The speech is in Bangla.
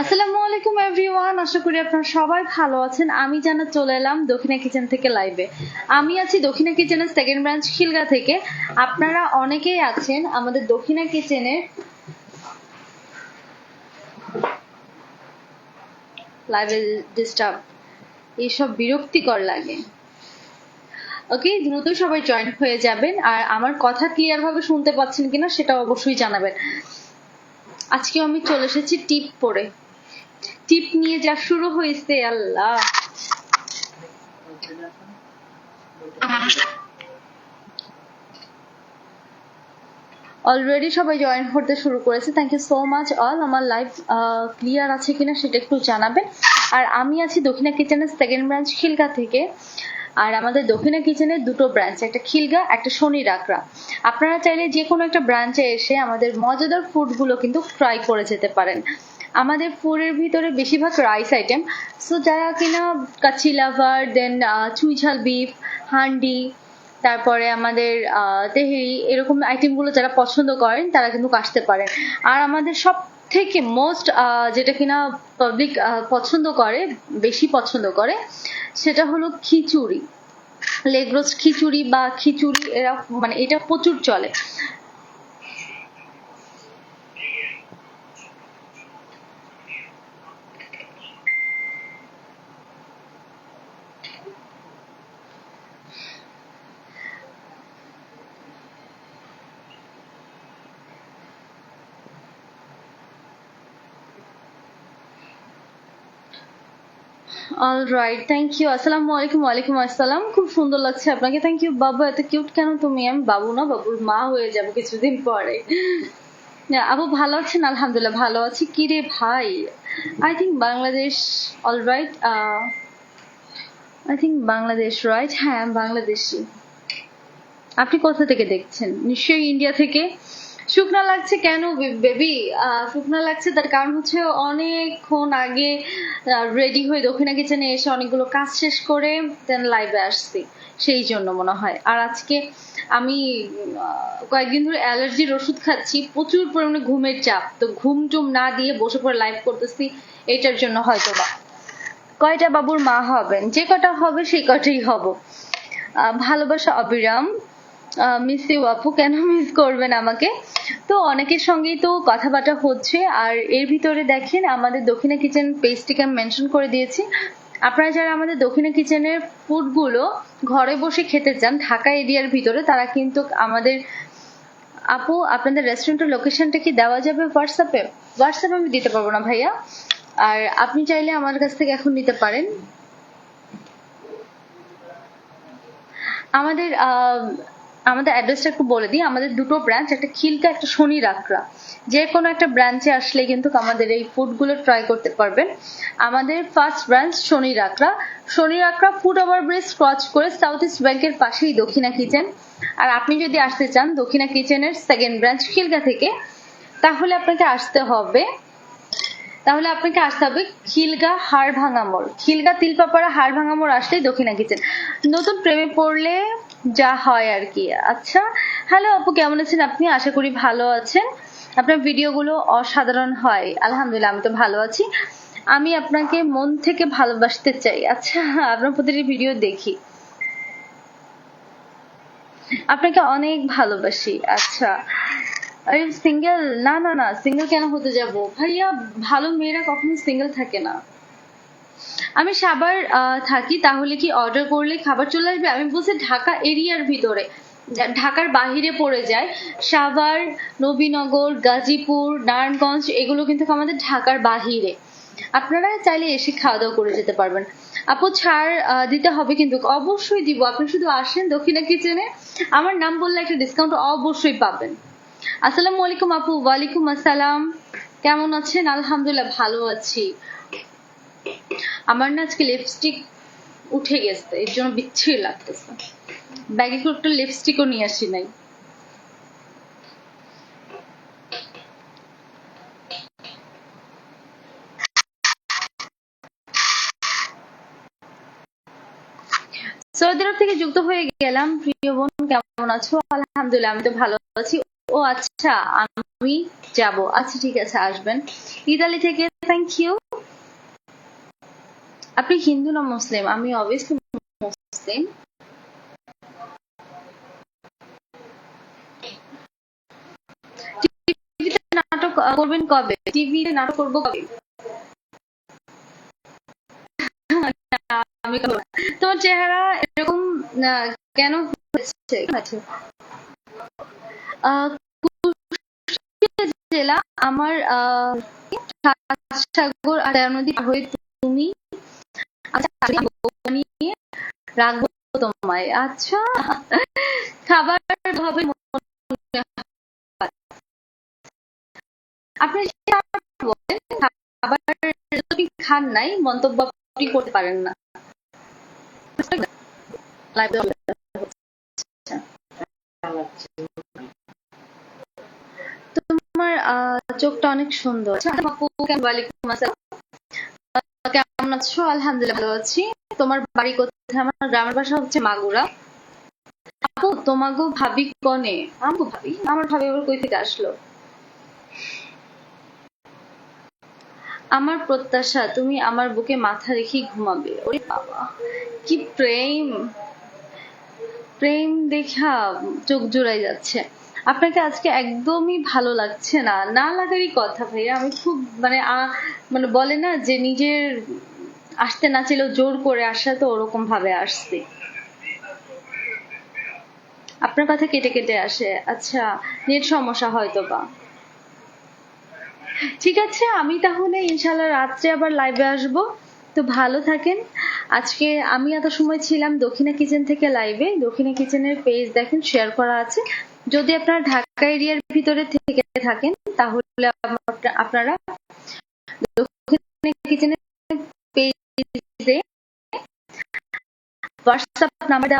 আসসালামু আলাইকুম এভরিওয়ান, আশা করি আপনারা সবাই ভালো আছেন। আমি জানা চলে এলাম দক্ষিণা কিচেন থেকে লাইভে। আমি আছি দক্ষিণা কিচেনের সেকেন্ড ব্রাঞ্চ খিলগা থেকে। আপনারা অনেকেই আছেন আমাদের দক্ষিণা কিচেনের লাইভে ডিস্টার্ব এইসব বিরক্তিকর লাগে। ওকে দ্রুত সবাই জয়েন হয়ে যাবেন। আর আমার কথা ক্লিয়ার ভাবে শুনতে পাচ্ছেন কিনা সেটা অবশ্যই জানাবেন। আজকে আমি চলে এসেছি টিপ পরে টিপ নিয়ে যা শুরু হয়েছে, আল্লাহ। অলরেডি সবাই জয়েন করতে শুরু করেছে। Thank you so much all আমার লাইভ ক্লিয়ার আছে কিনা সেটা একটু জানাবেন। আর আমি আছি দক্ষিণা কিচেনের সেকেন্ড ব্রাঞ্চ খিলগা থেকে। আর আমাদের দক্ষিণা কিচেনের দুটো ব্রাঞ্চ একটা খিলগা, একটা শনি রাকড়া আপনারা চাইলে যে কোনো একটা ব্রাঞ্চে এসে আমাদের মজাদার ফুডগুলো কিন্তু ট্রাই করে যেতে পারেন। আমাদের ফুডের ভিতরে বেশিরভাগ রাইস আইটেম সো যারা কিনা কাচ্চি লাভার দেন চুই ঝাল বিফ হান্ডি, তারপরে আমাদের তেহেরি, এরকম আইটেমগুলো যারা পছন্দ করেন, তারা কিন্তু আসতে পারেন। আর আমাদের সব থেকে মোস্ট যেটা কিনা পাবলিক পছন্দ করে, বেশি পছন্দ করে, সেটা হলো খিচুড়ি। লেগ রোস্ট খিচুড়ি বা খিচুড়ি এরা মানে এটা প্রচুর চলে। অল রাইট থ্যাংক ইউ আসসালামু আলাইকুম ওয়ালাইকুম আসসালাম খুব সুন্দর লাগছে আপনাকে। থ্যাংক ইউ বাবু, এত কিউট কেন তুমি? আমি বাবু না, বাবুর মা হয়ে যাব কিছুদিন পরে। আবু ভালো আছেন? আলহামদুলিল্লাহ, ভালো আছি। কি রে ভাই? I think Bangladesh all right I think Bangladesh right হ্যাঁ বাংলাদেশি। আপনি কোথা থেকে দেখছেন? নিশ্চয়ই ইন্ডিয়া থেকে? শুকনা লাগছে কেন বেবি? শুকনা লাগছে তার কারণ হচ্ছে অনেকক্ষণ আগে রেডি হয়ে দক্ষিণা কিচেনে এসে অনেকগুলো কাজ শেষ করে দেন লাইভে আসছি। সেই জন্য মনে হয়। আর আজকে আমি কয়েকদিন ধরে অ্যালার্জির ওষুধ খাচ্ছি, প্রচুর পরিমাণে ঘুমের চাপ। তো ঘুম টুম না দিয়ে বসে পড়ে লাইভ করতেছি, এটার জন্য হয়তো বা। কয়টা বাবুর মা হবেন? যে কটা হবে, সেই কটাই হব। ভালোবাসা অবিরাম। মিস ইউ আপু, কেন মিস করবেন আমাকে? তো অনেকের সঙ্গেই তো কথাবার্তা হচ্ছে, আর এর ভিতরে দেখেন আমাদের দক্ষিণা কিচেন পেজটিকে আমি মেনশন করে দিয়েছি। আপনারা যারা আমাদের দক্ষিণা কিচেনের ফুডগুলো ঘরে বসে খেতে চান, ঢাকা এরিয়ার ভিতরে, তারা কিন্তু আমাদের আপু, আপনাদের রেস্টুরেন্টের লোকেশনটা কি দেওয়া যাবে হোয়াটসঅ্যাপে হোয়াটসঅ্যাপে আমি দিতে পারব না ভাইয়া। আর আপনি চাইলে আমার কাছ থেকে এখন নিতে পারেন। আমাদের আমাদের অ্যাড্রেসটা একটু বলে দিই। আমাদের দুটো ব্রাঞ্চ একটা খিলকা, একটা শনি রাকড়া যে কোনো একটা ব্রাঞ্চে আসলে কিন্তু আমাদের এই ফুডগুলো ট্রাই করতে পারবেন। আমাদের ফার্স্ট ব্রাঞ্চ শনি রাকড়া শনি রাকড়া ফুড ওভার ব্রিজ ক্রস করে সাউথ ইস্ট ব্যাংকের পাশেই দক্ষিণা কিচেন আর আপনি যদি আসতে চান দক্ষিণা কিচেনের সেকেন্ড ব্রাঞ্চ খিলকা থেকে, তাহলে আপনাকে আসতে হবে, তাহলে আপনাকে আসতে হবে খিলগা হাড় ভাঙা মোড়। খিলগা তিলপাপাড়া হাড় ভাঙা মোড় আসলেই দক্ষিণা কিচেন নতুন প্রেমে পড়লে যা হয় আর কি। আচ্ছা হ্যালো আপু, কেমন আছেন আপনি? আশা করি ভালো আছেন। আপনার ভিডিওগুলো অসাধারণ হয়। আলহামদুলিল্লাহ, আমি তো ভালো আছি। আমি আপনাকে মন থেকে ভালোবাসতে চাই। আচ্ছা আপনার প্রতিটি ভিডিও দেখি। আপনাকে অনেক ভালোবাসি। আচ্ছা সিঙ্গেল না না না সিঙ্গেল কেন হতে যাব? ভাইয়া, ভালো মেয়েরা কখনো সিঙ্গেল থাকে না। আমি সাবার থাকি, তাহলে কি অর্ডার করলে খাবার চলে আসবে? আমি বলছি ঢাকা এরিয়ার ভিতরে ঢাকার বাহিরে পড়ে যায়। সাভার নবীনগর, গাজীপুর, নারায়ণগঞ্জ, এগুলো কিন্তু আমাদের ঢাকার বাহিরে। আপনারা চাইলে এসে খাওয়া দাওয়া করে যেতে পারবেন। আপু, ছাড় দিতে হবে কিন্তু, অবশ্যই দিব। আপনি শুধু আসেন দক্ষিণা কিচেনে, আমার নাম বললে একটা ডিসকাউন্ট অবশ্যই পাবেন। আসসালামু আলাইকুম আপু, ওয়ালাইকুম আসসালাম। কেমন আছেন? আলহামদুলিল্লাহ, ভালো আছি। আমার না আজকে লিপস্টিক উঠে গেছে, এর জন্য বিচ্ছিরি লাগতেছে। ব্যাগে করে একটু লিপস্টিকও নিয়ে আসি নাই। সৌদি থেকে যুক্ত হয়ে গেলাম? প্রিয় বোন, কেমন আছো? আলহামদুলিল্লাহ, আমি তো ভালো আছি। ও আচ্ছা আমি যাব। আচ্ছা ঠিক আছে, আসবেন। ইতালি থেকে থ্যাংক ইউ আপনি হিন্দু না মুসলিম? আমি অবভিয়াসলি মুসলিম। টিভিতে নাটক করবেন কবে? টিভিতে নাটক কবে? তোমার চেহারা এরকম কেন হয়েছে? আচ্ছা। জেলা আমার আহ, সাগর আর নদী হয়ে আচ্ছা, রাখব তোমায়। আচ্ছা খাবার আপনি খাবার যদি খান নাই মন্তব্য আপনি করতে পারেন না। তোমার চোখটা অনেক সুন্দর। আচ্ছা, ওয়ালাইকুম আসসালাম। কেমন আছো? আলহামদুলিল্লাহ ভালো আছি। তোমার বাড়ি কোথায়? আমার গ্রামের বাসা হচ্ছে মাগুরা। আপু, তোমাগো ভাবি কনে? আমগো ভাবি? আমার ভাবি আবার কই থেকে আসলো? আমার প্রত্যাশা, তুমি আমার বুকে মাথা রেখে ঘুমাবে। ওরে বাবা, কি প্রেম। প্রেম দেখা চোখ জোড়াই যাচ্ছে। আপনাকে আজকে একদমই ভালো লাগছে না। না লাগারই কথা ভাইয়া। আমি খুব মানে মানে বলে না যে নিজের আসতে না ছিল জোর করে আসা তো ওরকম ভাবে আসছে আপনার কথা কেটে কেটে আসে। আচ্ছা নেট সমস্যা হয়তো বা। ঠিক আছে, আমি তাহলে ইনশাল্লাহ রাত্রে আবার লাইভে আসব। তো ভালো থাকেন। আজকে আমি এত সময় ছিলাম দক্ষিণা কিচেন থেকে লাইভে দক্ষিণা কিচেনের পেজ দেখেন শেয়ার করা আছে। যদি আপনার ঢাকা এরিয়ার ভিতরে থেকে থাকেন তাহলে আপনারা- পেয়ে কিচেনের হোয়াটসঅ্যাপ নাম্বার